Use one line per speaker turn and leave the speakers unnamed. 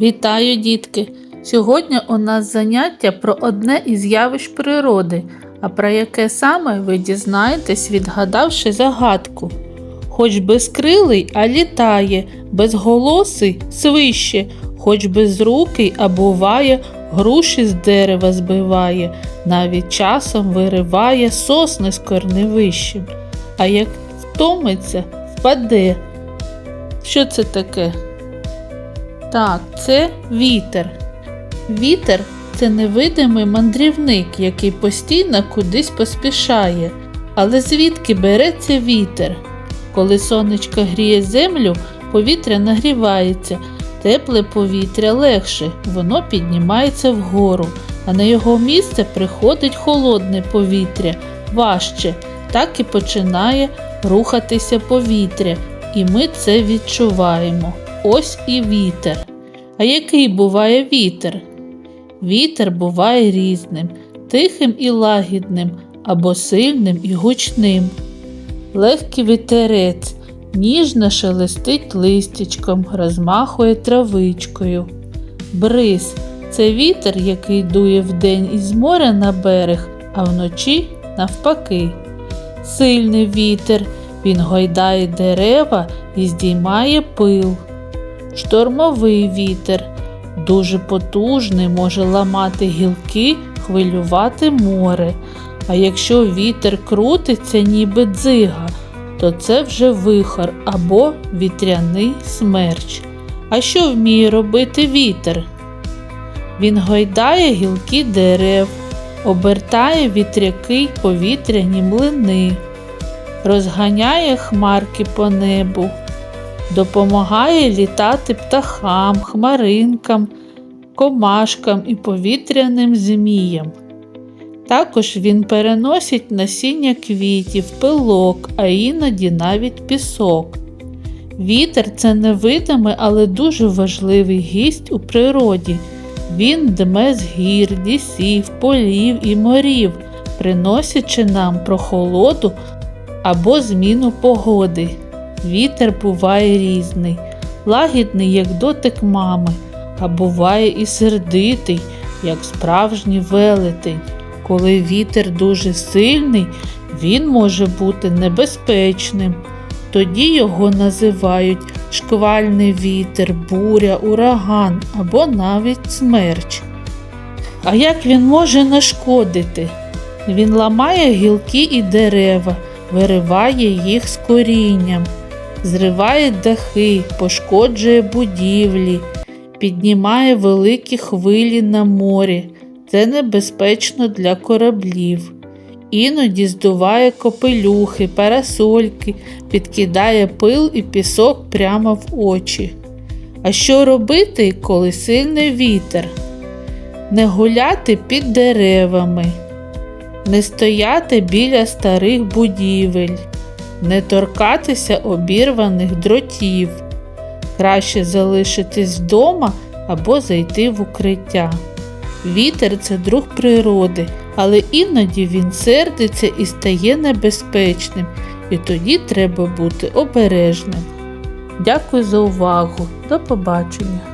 Вітаю, дітки! Сьогодні у нас заняття про одне із явищ природи, а про яке саме ви дізнаєтесь, відгадавши загадку. Хоч безкрилий, а літає, безголосий свище, хоч безрукий, а буває, груші з дерева збиває, навіть часом вириває сосни з корневищем. А як втомиться, впаде. Що це таке? Так, це вітер. Вітер це невидимий мандрівник, який постійно кудись поспішає. Але звідки береться вітер? Коли сонечко гріє землю, повітря нагрівається, тепле повітря легше, воно піднімається вгору, а на його місце приходить холодне повітря, важче, так і починає рухатися повітря, і ми це відчуваємо. Ось і вітер. А який буває вітер? Вітер буває різним, тихим і лагідним, або сильним і гучним. Легкий вітерець ніжно шелестить листячком, розмахує травичкою. Бриз це вітер, який дує вдень із моря на берег, а вночі навпаки. Сильний вітер, він гойдає дерева і здіймає пил. Штормовий вітер дуже потужний, може ламати гілки, хвилювати море. А якщо вітер крутиться, ніби дзига, то це вже вихор або вітряний смерч. А що вміє робити вітер? Він гойдає гілки дерев, обертає вітряки й повітряні млини, розганяє хмарки по небу, допомагає літати птахам, хмаринкам, комашкам і повітряним зміям. Також він переносить насіння квітів, пилок, а іноді навіть пісок. Вітер це невидимий, але дуже важливий гість у природі. Він дме з гір, лісів, полів і морів, приносячи нам прохолоду або зміну погоди. Вітер буває різний, лагідний, як дотик мами, а буває і сердитий, як справжній велетень. Коли вітер дуже сильний, він може бути небезпечним. Тоді його називають шквальний вітер, буря, ураган або навіть смерч. А як він може нашкодити? Він ламає гілки і дерева, вириває їх з корінням, зриває дахи, пошкоджує будівлі, піднімає великі хвилі на морі. Це небезпечно для кораблів. Іноді здуває копелюхи, парасольки, підкидає пил і пісок прямо в очі. А що робити, коли сильний вітер? Не гуляти під деревами, не стояти біля старих будівель, не торкатися обірваних дротів. Краще залишитись вдома або зайти в укриття. Вітер це друг природи, але іноді він сердиться і стає небезпечним, і тоді треба бути обережним. Дякую за увагу. До побачення!